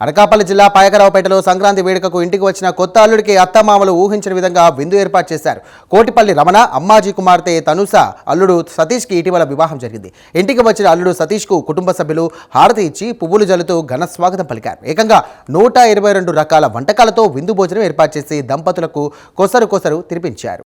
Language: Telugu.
అనకాపల్లి జిల్లా పాయకరావుపేటలో సంక్రాంతి వేడుకకు ఇంటికి వచ్చిన కొత్త అల్లుడికి అత్తమామలు ఊహించిన విధంగా విందు ఏర్పాటు చేశారు. కోటిపల్లి రమణ అమ్మాజీ కుమార్తె తనుస అల్లుడు సతీష్కి ఇటీవల వివాహం జరిగింది. ఇంటికి వచ్చిన అల్లుడు సతీష్కు కుటుంబ సభ్యులు హారతి ఇచ్చి పువ్వులు జల్లుతూ ఘన స్వాగతం పలికారు. ఏకంగా నూట ఇరవై రెండు రకాల వంటకాలతో విందు భోజనం ఏర్పాటు చేసి దంపతులకు కొసరు కొసరు తినిపించారు.